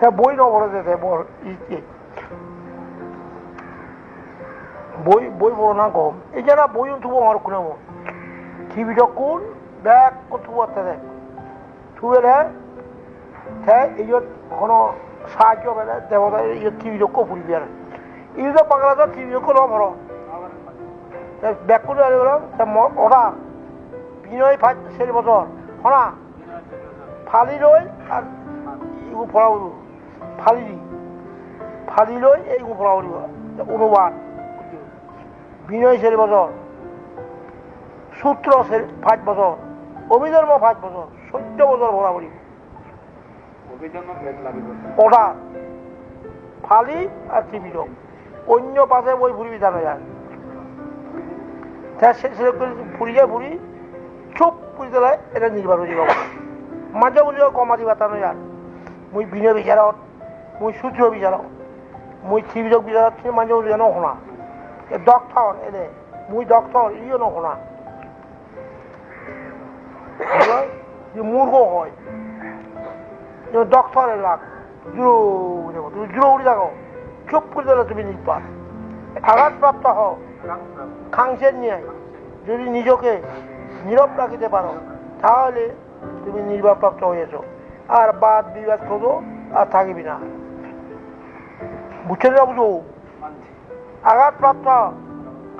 Se boina orada de bor iki. Boy boy bonan ko. Ejara boyun tubo ngar kuna mo. Kibida kun bak ko tubo tade. Tuwe le te iyot kono সাহায্য বেলে দেবতা ইয়ে TV যোগ্য ফুল দিয়ে ইউজে Bangladesh TV যোগ্য লম হলো back করে আনি বললাম ওরা বিনয় ফাইভ সেরি বছর হনা ফালি রই আর ইগু ফড়াবো 이거 기비적고 부리비야. 이거 바가라서 기비적고 넣어버려. 맥구를 하려고 그러면, 뭐, 오라. 비너의 밭, 세리버섯. 하나. 팔리로이, 아, 이거 보라고. 팔리. 팔리로이, 이거 보라고. 오노반. 비너의 세리버섯. 수트로 세, 밭 버섯. 어미들 뭐 밭 버섯. 손자 버섯 보라고. অভিযানত বেগ লাগিব ওরা ফালি আর টিভির অন্য পাশে ওই ভুড়ি বিধান যায় তার সেরকম করে ফুরি যায় ফুরি চুপ পুরি দিলে এটা নির্বাচন দিব মাঝে বুঝে কমাদি বাতানো যান মুই বিনয় বিচারত মই সূৰ্য বিচাৰোঁ মই শিৱজক বিচাৰত সেই মানুহ যেন শুনা। ডক্টৰ এনে মই ডক্টৰ ইও নুশুনা মূৰ্খ হয়। ডক্টৰ এলাক জোৰ তুমি জোৰ উৰি থাক চুপ কৰি দিলে তুমি নিপা আঘাতপ্রাপ্ত হও। খাংসের নিয়ে যদি নিজকে নীরব রাখিতে পারো, তাহলে তুমি নির্বাপ্রাপ্ত হয়েছ। আর বাদ বিবাদ খোঁজো আর থাকিবি না। বুঝছেন না বুঝো আঘাতপ্রাপ্ত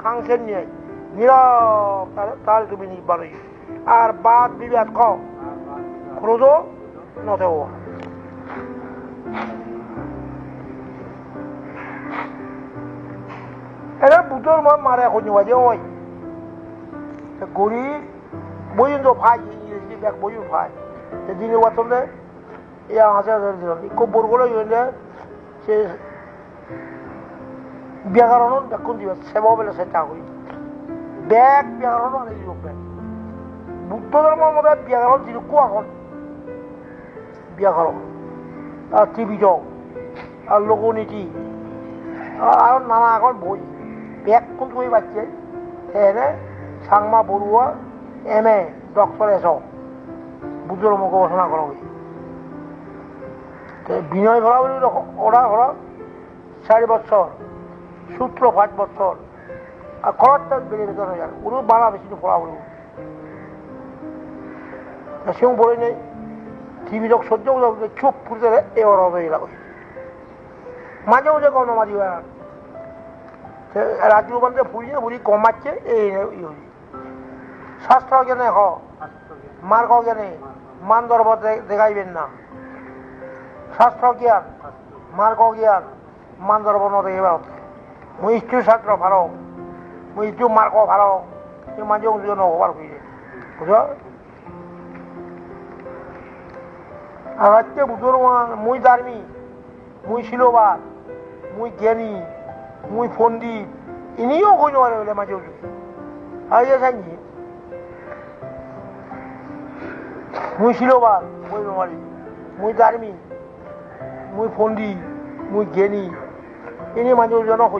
খাংসের নিয়ে নীরব তাহলে তুমি নির্বাণ হইবে আর বাদ বিবাদ খাও খোঁজো নতেও এরা বুতর মা মারে এখন বাজে ওই। গড়ি বইন তো ভাই ইংরেজি ব্যাগ বইন ভাই। দিনে ওয়াতলে ইয়া হাজার দিন ইকো বরগুলো সে সে চাকরি ব্যাগ ব্যাকরণ বুদ্ধ এখন ব্যাকরণ আর ত্রিবিজক আর লোকনীতি আর নানা এখন বই। ব্যাগ কোন বই পাচ্ছে Sangma Barua M A doctor S Buddha গবেষণা করা হই বিনয় ভরা বলি ওরা হল চারি বছর সূত্র পাঁচ বছর, আর খরচটা বেড়ে বেতন হয়ে যায় ওরও বাড়া বেশি পড়া বলব সেও বলে নেই টিভি적 সহ্য করতে চুপ করতে এবার হবে এলাকা মাঝে মাঝে কম মাঝি রাজু বান্ধে ফুরিয়ে ফুরি কমাচ্ছে, এই শাস্ত্র জ্ঞানে হ মার্গ জ্ঞানে মান দর্ব দেখাইবেন না। শাস্ত্র জ্ঞান মার্গ জ্ঞান মান দর্ব ন দেখিবা মই ইষ্টু শাস্ত্র ভালো, মই ইষ্টু মার্গ ভালো মাঝে মাঝে নহবার হয়ে বুঝ আর হচ্ছে বুজুর্গান মুই দার্মি মুই শিলবাদ মুই জ্ঞানী, মুই পণ্ডিত ইনিও কই নয় বলে মাঝে উঠে আর যে সাঙ্গি মুই শিলবাদ মুই বেমারি মুই দার্মি মুই পণ্ডিত, মুই জ্ঞানী ini manjur jono ko